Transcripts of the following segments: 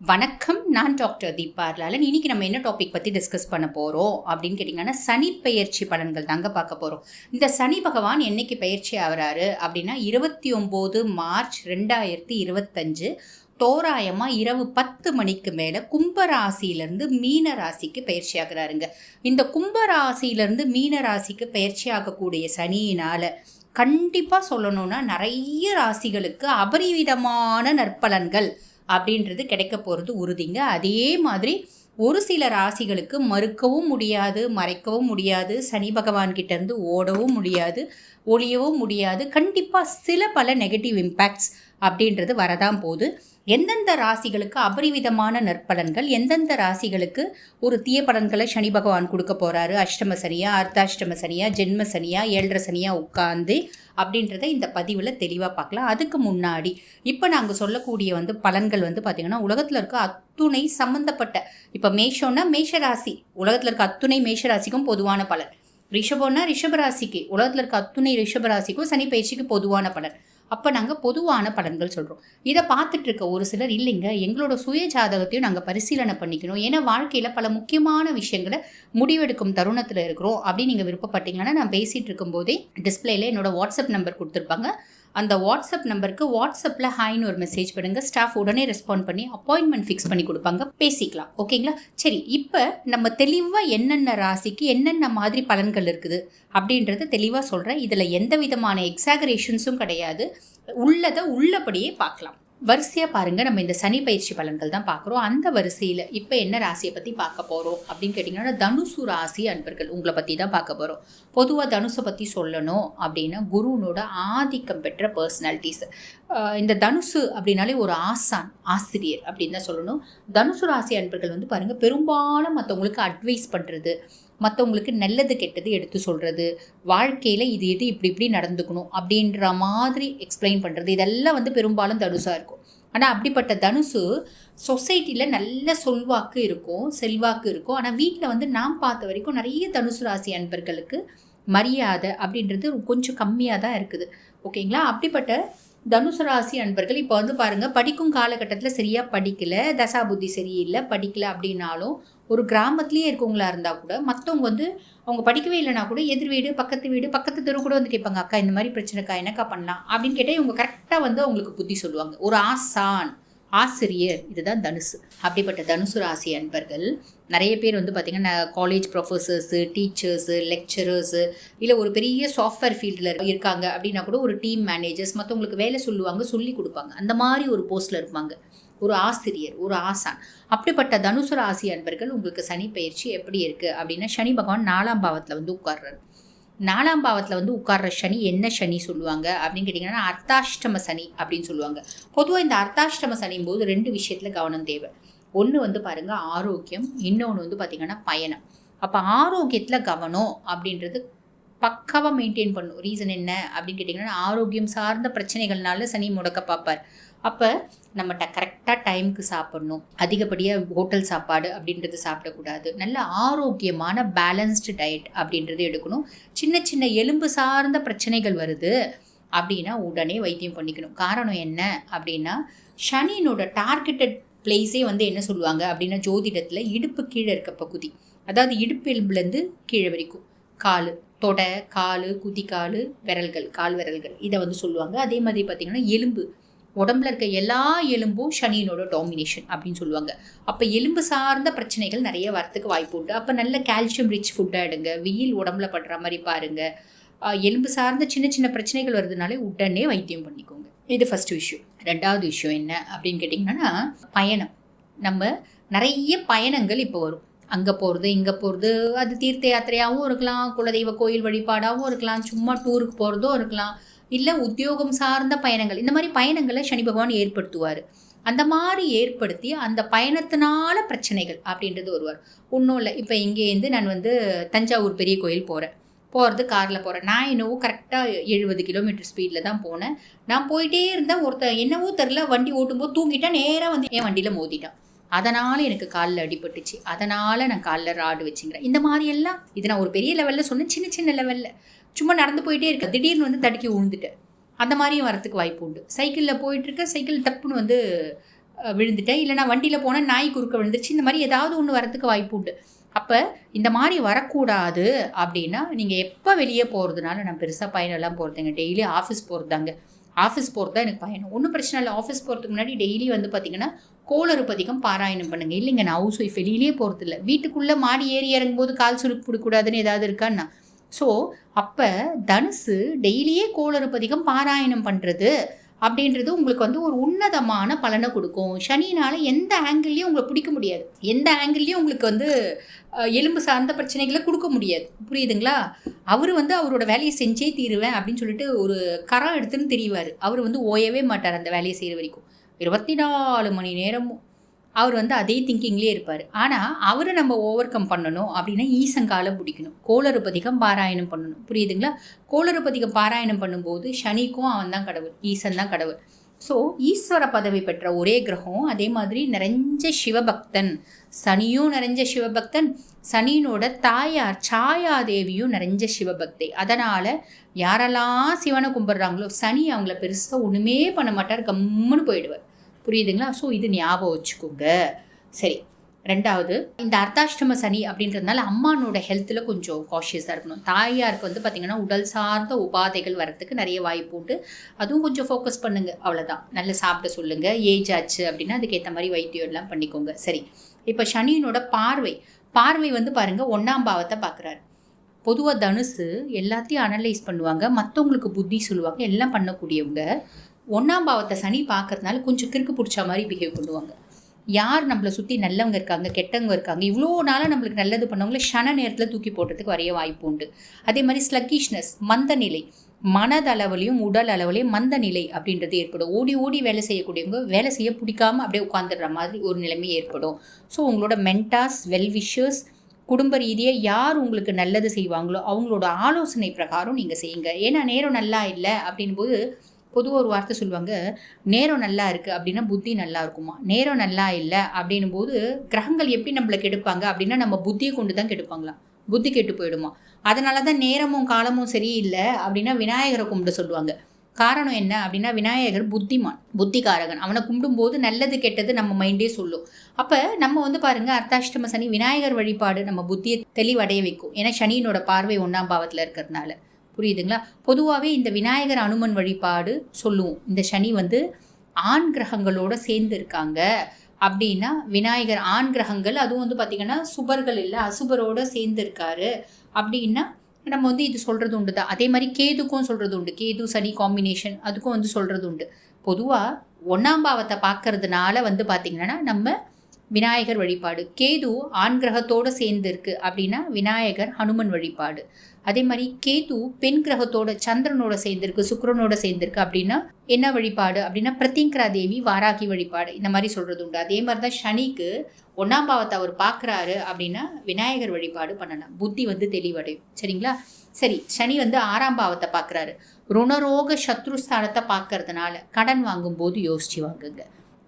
வணக்கம் நான் டாக்டர் தீபார்லாலன் லாலன் இன்னைக்கு நம்ம என்ன டாபிக் பற்றி டிஸ்கஸ் பண்ண போகிறோம் அப்படின்னு கேட்டிங்கன்னா சனி பெயர்ச்சி பலன்கள் தாங்க பார்க்க போகிறோம் இந்த சனி பகவான் என்னைக்கு பயிற்சி ஆகிறாரு அப்படின்னா இருபத்தி ஒம்பது மார்ச் ரெண்டாயிரத்தி இருபத்தஞ்சு தோராயமாக இரவு பத்து மணிக்கு மேலே கும்பராசியிலேருந்து மீன ராசிக்கு பயிற்சி ஆகிறாருங்க. இந்த கும்பராசியிலேருந்து மீன ராசிக்கு பயிற்சி ஆகக்கூடிய சனியினால் கண்டிப்பாக சொல்லணும்னா நிறைய ராசிகளுக்கு அபரிவிதமான நற்பலன்கள் அப்படின்றது கிடைக்க போகிறது உறுதிங்க. அதே மாதிரி ஒரு சில ராசிகளுக்கு மறுக்கவும் முடியாது மறைக்கவும் முடியாது சனி பகவான்கிட்டேருந்து ஓடவும் முடியாது ஒழியவும் முடியாது. கண்டிப்பாக சில பல நெகட்டிவ் இம்பேக்ட்ஸ் அப்படின்றது வரதான் போகுது. எந்தெந்த ராசிகளுக்கு அபரிவிதமான நற்பலன்கள் எந்தெந்த ராசிகளுக்கு ஒரு தீய பலன்களை சனி பகவான் கொடுக்க போகிறாரு அஷ்டம சனியா அர்த்தாஷ்டம சனியா ஜென்ம சனியா ஏழரை சனியா உட்காந்து அப்படின்றத இந்த பதிவில் தெளிவாக பார்க்கலாம். அதுக்கு முன்னாடி இப்போ நாங்கள் சொல்லக்கூடிய வந்து பலன்கள் வந்து பார்த்திங்கன்னா உலகத்தில் இருக்க அத்துணை சம்மந்தப்பட்ட இப்போ மேஷோன்னா மேஷராசி உலகத்தில் இருக்க அத்துணை மேஷராசிக்கும் பொதுவான பலன். ரிஷபம்னா ரிஷபராசிக்கு உலகத்தில் இருக்க அத்துணை ரிஷபராசிக்கும் சனி பயிற்சிக்கு பொதுவான பலன். அப்போ நாங்கள் பொதுவான பலன்கள் சொல்கிறோம் இதை பார்த்துட்டு இருக்க ஒரு சிலர் இல்லைங்க எங்களோட சுய ஜாதகத்தையும் நாங்கள் பரிசீலனை பண்ணிக்கணும். ஏன்னா வாழ்க்கையில் பல முக்கியமான விஷயங்களை முடிவெடுக்கும் தருணத்தில் இருக்கிறோம் அப்படின்னு நீங்கள் விருப்பப்பட்டீங்கன்னா நான் பேசிகிட்டு இருக்கும்போதே டிஸ்பிளேல என்னோட வாட்ஸ்அப் நம்பர் கொடுத்துருப்பாங்க. அந்த வாட்ஸ்அப் நம்பருக்கு வாட்ஸ்அப்பில் ஹாய்னு ஒரு மெசேஜ் பண்ணுங்க. ஸ்டாஃப் உடனே ரெஸ்பாண்ட் பண்ணி அப்பாயின்மெண்ட் ஃபிக்ஸ் பண்ணி கொடுப்பாங்க. பேசிக்கலாம். ஓகேங்களா சரி இப்போ நம்ம தெளிவாக என்னென்ன ராசிக்கு என்னென்ன மாதிரி பலன்கள் இருக்குது அப்படின்றத தெளிவாக சொல்கிறேன் இதில் எந்த விதமான எக்ஸாகரேஷன்ஸும் கிடையாது. உள்ளதை உள்ளபடியே பார்க்கலாம். வரிசையாக பாருங்கள் நம்ம இந்த சனி பயிற்சி பலன்கள் தான் பார்க்குறோம். அந்த வரிசையில் இப்போ என்ன ராசியை பற்றி பார்க்க போகிறோம் அப்படின்னு கேட்டிங்கன்னா தனுசு ராசி அன்பர்கள் உங்களை பற்றி தான் பார்க்க போகிறோம் பொதுவாக தனுசை பற்றி சொல்லணும் அப்படின்னா குருனோட ஆதிக்கம் பெற்ற பர்சனாலிட்டிஸ் இந்த தனுசு அப்படின்னாலே ஒரு ஆசான் ஆசிரியர் அப்படின்னு தான் சொல்லணும். தனுசு ராசி அன்பர்கள் வந்து பாருங்கள் பெரும்பாலும் மற்றவங்களுக்கு அட்வைஸ் பண்ணுறது மற்றவங்களுக்கு நல்லது கெட்டது எடுத்து சொல்கிறது வாழ்க்கையில் இது இது இப்படி இப்படி நடந்துக்கணும் அப்படின்ற மாதிரி எக்ஸ்பிளைன் பண்ணுறது இதெல்லாம் வந்து பெரும்பாலும் தனுசாக இருக்கும். ஆனால் அப்படிப்பட்ட தனுசு சொசைட்டியில் நல்ல சொல்வாக்கு இருக்கும் செல்வாக்கு இருக்கும். ஆனால் வீட்டில் வந்து நான் பார்த்த வரைக்கும் நிறைய தனுசு ராசி அன்பர்களுக்கு மரியாதை அப்படின்றது கொஞ்சம் கம்மியாக தான் இருக்குது. ஓகேங்களா? அப்படிப்பட்ட தனுசு ராசி அன்பர்கள் இப்போ வந்து பாருங்கள் படிக்கும் காலகட்டத்தில் சரியாக படிக்கலை தசாபுத்தி சரியில்லை படிக்கலை அப்படின்னாலும் ஒரு கிராமத்துலேயே இருக்கவங்களா இருந்தால் கூட மற்றவங்க வந்து அவங்க படிக்கவே இல்லைனா கூட எதிர் வீடு பக்கத்து வீடு பக்கத்து தெரு கூட வந்து கேட்பாங்க அக்கா இந்த மாதிரி பிரச்சனைக்கா என்னக்கா பண்ணலாம்? அப்படின்னு கேட்டால் இவங்க கரெக்டாக வந்து அவங்களுக்கு புத்தி சொல்லுவாங்க. ஒரு ஆசான் ஆசிரியர் இதுதான் தனுசு. அப்படிப்பட்ட தனுசு ராசி அன்பர்கள் நிறைய பேர் வந்து பார்த்திங்கன்னா காலேஜ் ப்ரொஃபஸர்ஸு டீச்சர்ஸு லெக்சரர்ஸு இல்லை ஒரு பெரிய சாஃப்ட்வேர் ஃபீல்டில் இருக்காங்க அப்படின்னா கூட ஒரு டீம் மேனேஜர்ஸ் மற்றவங்களுக்கு வேலை சொல்லுவாங்க சொல்லி கொடுப்பாங்க. அந்த மாதிரி ஒரு போஸ்ட்டில் இருப்பாங்க. ஒரு ஆசிரியர் ஒரு ஆசான். அப்படிப்பட்ட தனுசு ராசி அன்பர்கள் உங்களுக்கு சனி பயிற்சி எப்படி இருக்குது அப்படின்னா சனி பகவான் நாலாம் பாவத்தில் வந்து உட்கார்றாரு. நாலாம் பாவத்தில் வந்து உட்கார்ற சனி என்ன சனி சொல்லுவாங்க அப்படின்னு கேட்டிங்கன்னா அர்த்தாஷ்டம சனி அப்படின்னு சொல்லுவாங்க. பொதுவாக இந்த அர்த்தாஷ்டம சனியும் போது ரெண்டு விஷயத்தில் கவனம் தேவை. ஒன்று வந்து பாருங்கள் ஆரோக்கியம். இன்னொன்று வந்து பார்த்திங்கன்னா பயணம். அப்போ ஆரோக்கியத்தில் கவனம் அப்படின்றது பக்காவாக மெயின்டைன் பண்ணும். ரீசன் என்ன அப்படின்னு கேட்டிங்கன்னா ஆரோக்கியம் சார்ந்த பிரச்சனைகள்னால சனி முடக்க பார்ப்பார். அப்போ நம்மகிட்ட கரெக்டாக டைமுக்கு சாப்பிட்ணும். அதிகப்படியாக ஹோட்டல் சாப்பாடு அப்படின்றது சாப்பிடக்கூடாது. நல்ல ஆரோக்கியமான பேலன்ஸ்டு டயட் அப்படின்றது எடுக்கணும். சின்ன சின்ன எலும்பு சார்ந்த பிரச்சனைகள் வருது அப்படின்னா உடனே வைத்தியம் பண்ணிக்கணும். காரணம் என்ன அப்படின்னா சனியினோட டார்கெட்டட் பிளேஸே வந்து என்ன சொல்லுவாங்க அப்படின்னா ஜோதிடத்தில் இடுப்பு கீழே இருக்க பகுதி. அதாவது இடுப்பு எலும்புலேருந்து கீழே வரைக்கும். கால் தொடை கால் குதிக்கால் விரல்கள் கால் விரல்கள் இதை வந்து சொல்லுவாங்க. அதே மாதிரி பார்த்திங்கன்னா எலும்பு. உடம்புல இருக்க எல்லா எலும்பும் சனியினோட டாமினேஷன் அப்படின்னு சொல்லுவாங்க. அப்போ எலும்பு சார்ந்த பிரச்சனைகள் நிறைய வரத்துக்கு வாய்ப்பு உண்டு. அப்போ நல்ல கால்சியம் ரிச் ஃபுட்டாக எடுங்க. வெயில் உடம்புல படுற மாதிரி பாருங்கள் எலும்பு சார்ந்த சின்ன சின்ன பிரச்சனைகள் வருதுனாலே உடனே வைத்தியம் பண்ணிக்கோங்க. இது ஃபஸ்ட்டு விஷயம் ரெண்டாவது விஷயம் என்ன அப்படின்னு கேட்டிங்கன்னா பயணம். நம்ம நிறைய பயணங்கள் இப்போ வரும். அங்கே போகிறது இங்கே போகிறது அது தீர்த்த யாத்திரையாகவும் இருக்கலாம் குலதெய்வ கோயில் வழிபாடாகவும் இருக்கலாம் சும்மா டூருக்கு போகிறதும் இருக்கலாம் இல்லை உத்தியோகம் சார்ந்த பயணங்கள். இந்த மாதிரி பயணங்களை சனி பகவான் ஏற்படுத்துவார். அந்த மாதிரி ஏற்படுத்தி அந்த பயணத்தினால பிரச்சனைகள் அப்படின்றது வருவார். ஒன்றும் இல்லை இப்போ இங்கேருந்து நான் வந்து தஞ்சாவூர் பெரிய கோயில் போகிறேன் போகிறது காரில் போகிறேன் நான் என்னவோ கரெக்டாக எழுபது கிலோமீட்டர் ஸ்பீடில் தான் போனேன். நான் போயிட்டே இருந்தேன். ஒருத்தர் என்னவோ தெரில வண்டி ஓட்டும்போது தூங்கிட்டேன் நேராக வந்து என் வண்டியில் மோதிட்டான். அதனால் எனக்கு காலில் அடிபட்டுச்சு. அதனால் நான் காலில் ராடு வச்சுங்கிறேன் இந்த மாதிரி எல்லாம் இது நான் ஒரு பெரிய லெவலில் சொன்னேன். சின்ன சின்ன லெவலில் சும்மா நடந்து போயிட்டே இருக்க திடீர்னு வந்து தடுக்கி விழுந்துட்டேன் அந்த மாதிரியும் வரத்துக்கு வாய்ப்பு உண்டு. சைக்கிளில் போயிட்டுருக்க சைக்கிள் தப்புன்னு வந்து விழுந்துட்டேன். இல்லை நான் வண்டியில் போனால் நாய் குறுக்க விழுந்துருச்சு. இந்த மாதிரி ஏதாவது ஒன்று வரத்துக்கு வாய்ப்பு உண்டு. அப்போ இந்த மாதிரி வரக்கூடாது அப்படின்னா நீங்கள் எப்போ வெளியே போகிறதுனால நான் பெருசாக பயணம்லாம் போகிறதுங்க டெய்லி ஆஃபீஸ் போகிறதாங்க ஆஃபீஸ் போகிறது தான் எனக்கு பயணம். ஒன்றும் பிரச்சனை இல்லை. ஆஃபீஸ் போகிறதுக்கு முன்னாடி டெய்லி வந்து பார்த்தீங்கன்னா கோளறுபதிகம் பாராயணம் பண்ணுங்கள் இல்லைங்க நான் ஹவுஸ் ஒய்ஃப் வெளியிலே போகிறது இல்லை. வீட்டுக்குள்ளே மாடி ஏறி இறங்கும்போது கால் சுருக்கு பிடிக்கூடாதுன்னு ஏதாவது இருக்கான்னா. ஸோ அப்போ தனுசு டெய்லியே கோளறுபதிகம் பாராயணம் பண்ணுறது அப்படின்றது உங்களுக்கு வந்து ஒரு உன்னதமான பலனை கொடுக்கும். சனினால் எந்த ஆங்கிள்லையும் உங்களை பிடிக்க முடியாது. எந்த ஆங்கிள்லையும் உங்களுக்கு வந்து எலும்பு சார்ந்த பிரச்சனைகளை கொடுக்க முடியாது. புரியுதுங்களா? அவர் வந்து அவரோட வேலையை செஞ்சே தீருவேன் அப்படின்னு சொல்லிட்டு ஒரு கரம் எடுத்துன்னு தெரியவார் அவர் வந்து ஓயவே மாட்டார் அந்த வேலையை செய்கிற வரைக்கும். இருபத்தி நாலு மணி நேரமும் அவர் வந்து அதே திங்கிங்லேயே இருப்பார். ஆனால் அவரை நம்ம ஓவர் கம் பண்ணணும் அப்படின்னா ஈசங்கால பிடிக்கணும். கோளறுபதிகம் பாராயணம் பண்ணணும். புரியுதுங்களா? கோளறுபதிகம் பாராயணம் பண்ணும்போது சனிக்கும் அவன் தான் கடவுள் ஈசன் தான் கடவுள். ஸோ ஈஸ்வர பதவி பெற்ற ஒரே கிரகம் அதே மாதிரி நிறைஞ்ச சிவபக்தன். சனியும் நிறைஞ்ச சிவபக்தன். சனியினோட தாயார் சாயாதேவியும் நிறைஞ்ச சிவபக்தி. அதனால் யாரெல்லாம் சிவனை கும்பிட்றாங்களோ சனி அவங்கள பெருசாக ஒன்றுமே பண்ண மாட்டார் கம்முன்னு போயிடுவார். புரியுதுங்களா? ஸோ இது ஞாபகம் வச்சுக்கோங்க. சரி ரெண்டாவது இந்த அர்த்தாஷ்டம சனி அப்படின்றதுனால அம்மானோட ஹெல்த்தில் கொஞ்சம் காஷியஸாக இருக்கணும். தாயாருக்கு வந்து பார்த்திங்கன்னா உடல் சார்ந்த உபாதைகள் வரத்துக்கு நிறைய வாய்ப்பு உண்டு. அதுவும் கொஞ்சம் ஃபோக்கஸ் பண்ணுங்கள் அவ்வளோதான் நல்லா சாப்பிட சொல்லுங்கள் ஏஜ் ஆச்சு அப்படின்னா அதுக்கேற்ற மாதிரி வைத்தியம் எல்லாம் பண்ணிக்கோங்க. சரி இப்போ சனியினோட பார்வை. பார்வை வந்து பாருங்கள் ஒன்றாம் பாவத்தை பார்க்குறாரு பொதுவாக தனுசு எல்லாத்தையும் அனலைஸ் பண்ணுவாங்க. மற்றவங்களுக்கு புத்தி சொல்லுவாங்க. எல்லாம் பண்ணக்கூடியவங்க. ஒன்றாம் பாவத்தை சனி பார்க்கறதுனால கொஞ்சம் கிறுக்கு பிடிச்ச மாதிரி பிஹேவ் பண்ணுவாங்க. யார் நம்மளை சுற்றி நல்லவங்க இருக்காங்க கெட்டவங்க இருக்காங்க இவ்வளோ நாளாக நம்மளுக்கு நல்லது பண்ணவங்கள ஷன நேரத்தில் தூக்கி போடுறதுக்கு வரைய வாய்ப்பு உண்டு. அதே மாதிரி ஸ்லக்கிஷ்னஸ் மந்த நிலை மனதளவுலையும் உடல் அளவுலையும் மந்த நிலை அப்படின்றது ஏற்படும். ஓடி ஓடி வேலை செய்யக்கூடியவங்க வேலை செய்ய பிடிக்காம அப்படியே உட்காந்துடுற மாதிரி ஒரு நிலைமை ஏற்படும். ஸோ உங்களோட மென்டாஸ் வெல்விஷர்ஸ் குடும்ப ரீதியாக யார் உங்களுக்கு நல்லது செய்வாங்களோ அவங்களோட ஆலோசனை பிரகாரம் நீங்கள் செய்யுங்க. ஏன்னா நேரம் நல்லா இல்லை அப்படின்போது பொதுவாக ஒரு வார்த்தை சொல்லுவாங்க நேரம் நல்லா இருக்குது அப்படின்னா புத்தி நல்லா இருக்குமா? நேரம் நல்லா இல்லை அப்படின்னும் போது கிரகங்கள் எப்படி நம்மளை கெடுப்பாங்க அப்படின்னா நம்ம புத்தியை கொண்டு தான் கெடுப்பாங்களாம் புத்தி கெட்டு போயிடுமா? அதனால தான் நேரமும் காலமும் சரியில்லை அப்படின்னா விநாயகரை கும்பிட சொல்லுவாங்க. காரணம் என்ன அப்படின்னா விநாயகர் புத்திமான் புத்திகாரகன். அவனை கும்பிடும்போது நல்லது கெட்டது நம்ம மைண்டே சொல்லும். அப்போ நம்ம வந்து பாருங்கள் அர்த்தாஷ்டம சனி விநாயகர் வழிபாடு நம்ம புத்தியை தெளிவடைய வைக்கும். ஏன்னா சனியினோட பார்வை ஒன்றாம் பாவத்தில் இருக்கிறதுனால. புரியுதுங்களா? பொதுவாகவே இந்த விநாயகர் அனுமன் வழிபாடு சொல்லுவோம். இந்த சனி வந்து ஆண் கிரகங்களோட சேர்ந்து இருக்காங்க. அப்படின்னா விநாயகர் ஆண் கிரகங்கள் அதுவும் வந்து பார்த்திங்கன்னா சுபர்கள் இல்லை அசுபரோட சேர்ந்து இருக்காரு. அப்படின்னா நம்ம வந்து இது சொல்கிறது உண்டு தான். அதே மாதிரி கேதுக்கும் சொல்கிறது உண்டு. கேது சனி காம்பினேஷன் அதுக்கும் வந்து சொல்கிறது உண்டு. பொதுவாக ஒன்றாம் பாவத்தை பார்க்கறதுனால வந்து பார்த்திங்கன்னா நம்ம விநாயகர் வழிபாடு கேது ஆண் கிரகத்தோடு சேர்ந்து இருக்குது அப்படின்னா விநாயகர் ஹனுமன் வழிபாடு. அதே மாதிரி கேது பெண் கிரகத்தோட சந்திரனோட சேர்ந்திருக்கு சுக்கரனோட சேர்ந்திருக்கு அப்படின்னா என்ன வழிபாடு? அப்படின்னா பிரத்திங்கரா தேவி வாராகி வழிபாடு. இந்த மாதிரி சொல்கிறது உண்டு. அதே மாதிரி தான் சனிக்கு ஒன்றாம் பாவத்தை அவர் பார்க்குறாரு அப்படின்னா விநாயகர் வழிபாடு பண்ணலாம். புத்தி வந்து தெளிவடையும். சரிங்களா? சரி சனி வந்து ஆறாம் பாவத்தை பார்க்குறாரு. ருணரோக சத்ருஸ்தானத்தை பார்க்கறதுனால கடன் வாங்கும்போது யோசிச்சு வாங்குங்க.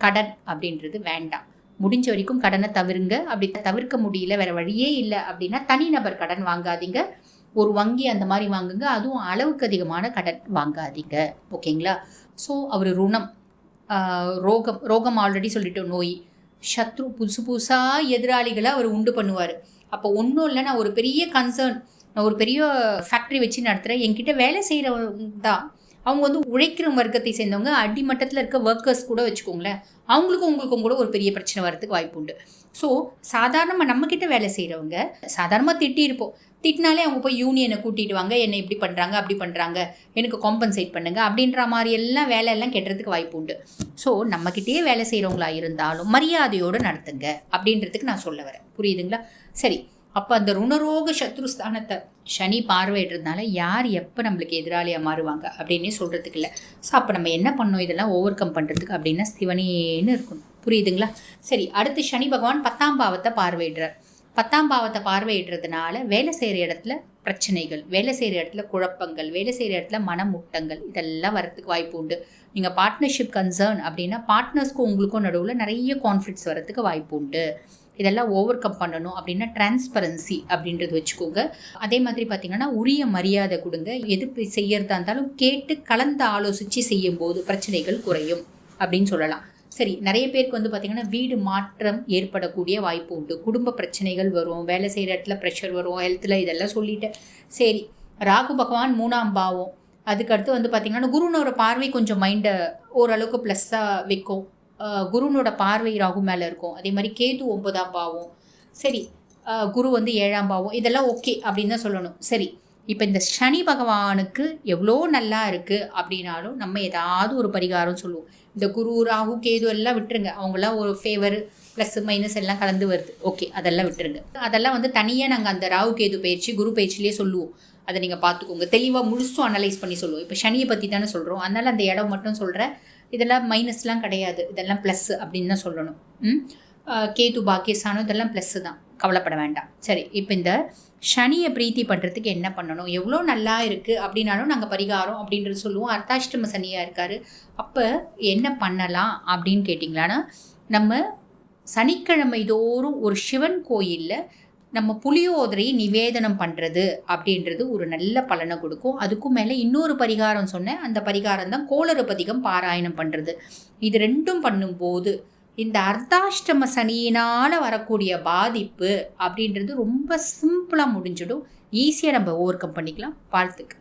கடன் அப்படின்றது வேண்டாம். முடிஞ்ச வரைக்கும் கடனை தவிருங்க. அப்படி தவிர்க்க முடியல வேற வழியே இல்லை அப்படின்னா தனிநபர் கடன் வாங்காதீங்க. ஒரு வங்கி அந்த மாதிரி வாங்குங்க. அதுவும் அளவுக்கு அதிகமான கடன் வாங்காதீங்க. ஓகேங்களா? ஸோ அவர் ருணம் ரோகம் ரோகம் ஆல்ரெடி சொல்லிட்டோம் நோய். சத்ரு புதுசு புதுசாக எதிராளிகளை அவர் உண்டு பண்ணுவார். அப்போ ஒன்றும் இல்லை நான் ஒரு பெரிய கன்சர்ன் நான் ஒரு பெரிய ஃபேக்ட்ரி வச்சு நடத்துகிறேன் என்கிட்ட வேலை செய்கிறவங்க தான். அவங்க வந்து உழைக்கிற வர்க்கத்தை சேர்ந்தவங்க அடிமட்டத்தில் இருக்க ஒர்க்கர்ஸ் கூட வச்சுக்கோங்களேன். அவங்களுக்கும் உங்களுக்கும் கூட ஒரு பெரிய பிரச்சனை வரதுக்கு வாய்ப்பு உண்டு. ஸோ சாதாரணமாக நம்மக்கிட்ட வேலை செய்கிறவங்க சாதாரணமாக திட்டியிருப்போம் திட்டினாலே அவங்க போய் யூனியனை கூட்டிட்டு வாங்க என்னை இப்படி பண்ணுறாங்க அப்படி பண்ணுறாங்க எனக்கு காம்பன்சேட் பண்ணுங்க. அப்படின்ற மாதிரி எல்லாம் வேலையெல்லாம் கெட்டுறதுக்கு வாய்ப்பு உண்டு. ஸோ நம்மக்கிட்டேயே வேலை செய்கிறவங்களா இருந்தாலும் மரியாதையோடு நடத்துங்க அப்படின்றதுக்கு நான் சொல்ல வரேன். புரியுதுங்களா? சரி. அப்போ அந்த ருணரோக சத்ருஸ்தானத்தை சனி பார்வையிடுறதுனால யார் எப்போ நம்மளுக்கு எதிராளியாக மாறுவாங்க அப்படின்னே சொல்கிறதுக்கு இல்லை. ஸோ அப்போ நம்ம என்ன பண்ணோம் இதெல்லாம் ஓவர் கம் பண்ணுறதுக்கு அப்படின்னா சிவனேன்னு இருக்கணும். புரியுதுங்களா? சரி. அடுத்து சனி பகவான் பத்தாம் பாவத்தை பார்வையிடுறார். பத்தாம் பாவத்தை பார்வையிடுறதுனால வேலை செய்கிற இடத்துல பிரச்சனைகள் வேலை செய்கிற இடத்துல குழப்பங்கள் வேலை செய்கிற இடத்துல மனமுட்டங்கள் இதெல்லாம் வரத்துக்கு வாய்ப்பு உண்டு. நீங்கள் பார்ட்னர்ஷிப் கன்சர்ன் அப்படின்னா பார்ட்னர்ஸ்க்கும் உங்களுக்கும் நடுவில் நிறைய கான்ஃப்ளிக்ஸ் வரத்துக்கு வாய்ப்பு உண்டு. இதெல்லாம் ஓவர் கம் பண்ணணும் அப்படின்னா டிரான்ஸ்பரன்சி அப்படின்றது வச்சுக்கோங்க. அதே மாதிரி பார்த்தீங்கன்னா உரிய மரியாதை கொடுங்க. எது செய்யறதா இருந்தாலும் கேட்டு கலந்து ஆலோசித்து செய்யும்போது பிரச்சனைகள் குறையும் அப்படின்னு சொல்லலாம். சரி நிறைய பேருக்கு வந்து பார்த்திங்கன்னா வீடு மாற்றம் ஏற்படக்கூடிய வாய்ப்பு உண்டு. குடும்ப பிரச்சனைகள் வரும் வேலை செய்கிற இடத்துல ப்ரெஷர் வரும் ஹெல்த்தில் இதெல்லாம் சொல்லிட்டேன் சரி ராகு பகவான் மூணாம் பாவம். அதுக்கடுத்து வந்து பார்த்திங்கன்னா குருனோட பார்வை கொஞ்சம் மைண்டை ஓரளவுக்கு ப்ளஸ்ஸாக வைக்கும். குருனோட பார்வை ராகு மேலே இருக்கும். அதே மாதிரி கேது ஒன்பதாம் பாவம். சரி குரு வந்து ஏழாம் பாவம். இதெல்லாம் ஓகே அப்படின்னு தான் சொல்லணும். சரி இப்போ இந்த சனி பகவானுக்கு எவ்வளோ நல்லா இருக்குது அப்படின்னாலும் நம்ம ஏதாவது ஒரு பரிகாரம் சொல்லுவோம். இந்த குரு ராகு கேது எல்லாம் விட்டுருங்க. அவங்களாம் ஒரு ஃபேவர் ப்ளஸ் மைனஸ் எல்லாம் கலந்து வருது. ஓகே அதெல்லாம் விட்டுருங்க. அதெல்லாம் வந்து தனியாக நாங்கள் அந்த ராகு கேது பயிற்சி குரு பயிற்சிலேயே சொல்லுவோம். அதை நீங்கள் பார்த்துக்கோங்க. தெளிவாக முழுசும் அனலைஸ் பண்ணி சொல்லுவோம். இப்போ சனியை பற்றி தானே சொல்கிறோம் அதனால் அந்த இடம் மட்டும் சொல்கிறேன் இதெல்லாம் மைனஸ்லாம் கிடையாது. இதெல்லாம் ப்ளஸ் அப்படின்னு தான் சொல்லணும். கேது பாக்கியஸ்தானம் இதெல்லாம் ப்ளஸ்ஸு தான். கவலைப்பட வேண்டாம். சரி இப்போ இந்த சனியை பிரீத்தி பண்ணுறதுக்கு என்ன பண்ணணும்? எவ்வளோ நல்லா இருக்குது அப்படின்னாலும் நாங்கள் பரிகாரம் அப்படின்றது சொல்லுவோம். அர்த்தாஷ்டம சனியாக இருக்கார். அப்போ என்ன பண்ணலாம் அப்படின்னு கேட்டிங்களான்னா நம்ம சனிக்கிழமை தோறும் ஒரு சிவன் கோயிலில் நம்ம புளியோதரையை நிவேதனம் பண்ணுறது அப்படின்றது ஒரு நல்ல பலனை கொடுக்கும். அதுக்கும் மேலே இன்னொரு பரிகாரம் சொன்னேன். அந்த பரிகாரம் தான் கோளறுபதிகம் பாராயணம் பண்ணுறது இது ரெண்டும் பண்ணும்போது இந்த அர்த்தாஷ்டம சனியினால் வரக்கூடிய பாதிப்பு அப்படின்றது ரொம்ப சிம்பிளாக முடிஞ்சிடும். ஈஸியாக நம்ம ஓவர் கம் பண்ணிக்கலாம். வாழ்த்துக்கு